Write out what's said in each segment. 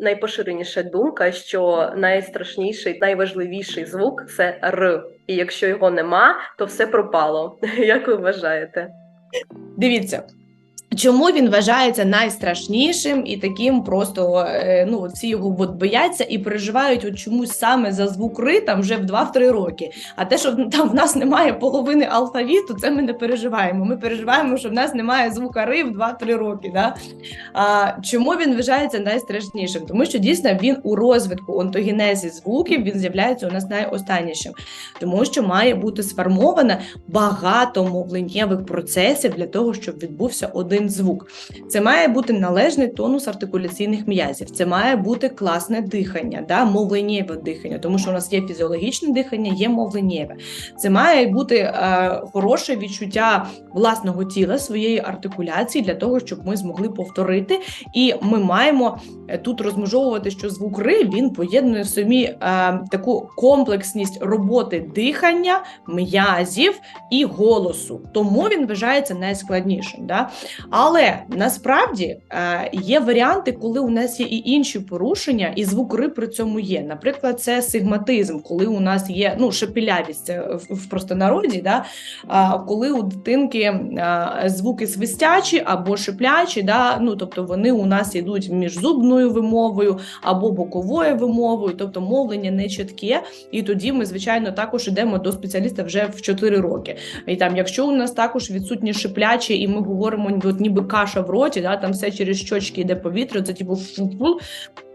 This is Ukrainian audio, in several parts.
найпоширеніша думка, що найстрашніший, найважливіший звук це р. І якщо його нема, то все пропало. Як ви вважаєте? Дивіться. Чому він вважається найстрашнішим і таким просто е, ну всі його бояться і переживають от чомусь саме за звук ри там вже в 2-3 роки. А те, що там в нас немає половини алфавіту, це ми не переживаємо. Ми переживаємо, що в нас немає звука ри в 2-3 роки. Да? А, чому він вважається найстрашнішим? Тому що дійсно він у розвитку онтогенезі звуків він з'являється у нас найостаннішим, тому що має бути сформовано багато мовленнєвих процесів для того, щоб відбувся один звук. Це має бути належний тонус артикуляційних м'язів, це має бути класне дихання, да, мовленнєве дихання, тому що у нас є фізіологічне дихання, є мовленнєве. Це має бути е, хороше відчуття власного тіла, своєї артикуляції для того, щоб ми змогли повторити. І ми маємо е, тут розмежовувати, що звук ри він поєднує в собі е, таку комплексність роботи дихання, м'язів і голосу. Тому він вважається найскладнішим. Да? Але насправді е, є варіанти, коли у нас є і інші порушення, і звук ри при цьому є. Наприклад, це сигматизм, коли у нас є ну шепілявість це в, простонароді, да? коли у дитинки а, звуки свистячі або шиплячі, да? ну тобто вони у нас йдуть між зубною вимовою або боковою вимовою, тобто мовлення не чітке. І тоді ми, звичайно, також йдемо до спеціаліста вже в 4 роки. І там, якщо у нас також відсутні шиплячі, і ми говоримо ніби каша в роті, да, там все через щочки йде повітря, це типу фу-фу,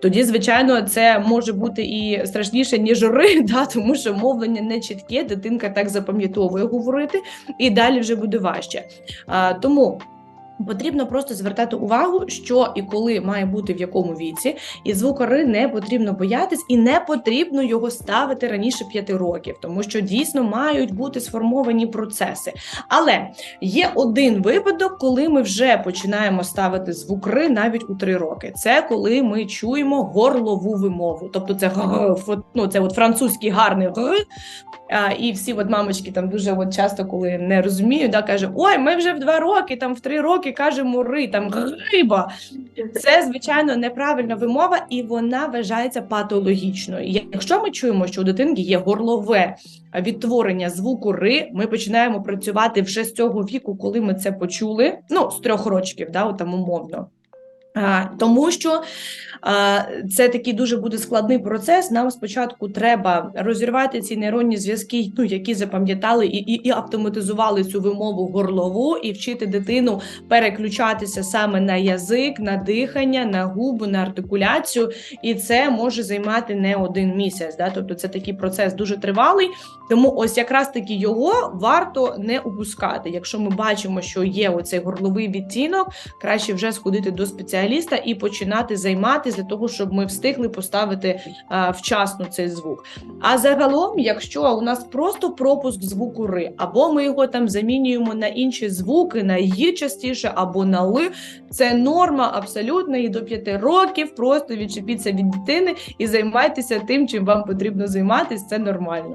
тоді, звичайно, це може бути і страшніше, ніж ри, да, тому що мовлення не чітке, дитинка так запам'ятовує говорити, і далі вже буде важче. А, тому. Потрібно просто звертати увагу, що і коли має бути в якому віці, і звукари не потрібно боятись, і не потрібно його ставити раніше 5 років, тому що дійсно мають бути сформовані процеси. Але є один випадок, коли ми вже починаємо ставити звукри навіть у 3 роки. Це коли ми чуємо горлову вимову, тобто це ну, це от французький гарний а, і всі от мамочки там дуже от часто, коли не розуміють, да, каже: Ой, ми вже в 2 роки, там в 3 роки кажемо ри, там риба. Це звичайно неправильна вимова, і вона вважається патологічною. Якщо ми чуємо, що у дитинки є горлове відтворення звуку ри, ми починаємо працювати вже з цього віку, коли ми це почули. Ну, з трьох рочків, да, там умовно. А, Тому що це такий дуже буде складний процес. Нам спочатку треба розірвати ці нейронні зв'язки, ну які запам'ятали і, і, і автоматизували цю вимову горлову, і вчити дитину переключатися саме на язик, на дихання, на губи, на артикуляцію. І це може займати не один місяць. Да? Тобто, це такий процес дуже тривалий. Тому ось якраз таки його варто не упускати. Якщо ми бачимо, що є оцей горловий відтінок, краще вже сходити до спеціаліста спеціаліста і починати займатися для того, щоб ми встигли поставити а, вчасно цей звук. А загалом, якщо у нас просто пропуск звуку ри, або ми його там замінюємо на інші звуки, на «ї» частіше, або на ли, це норма абсолютно і до 5 років. Просто відчепіться від дитини і займайтеся тим, чим вам потрібно займатися. Це нормально.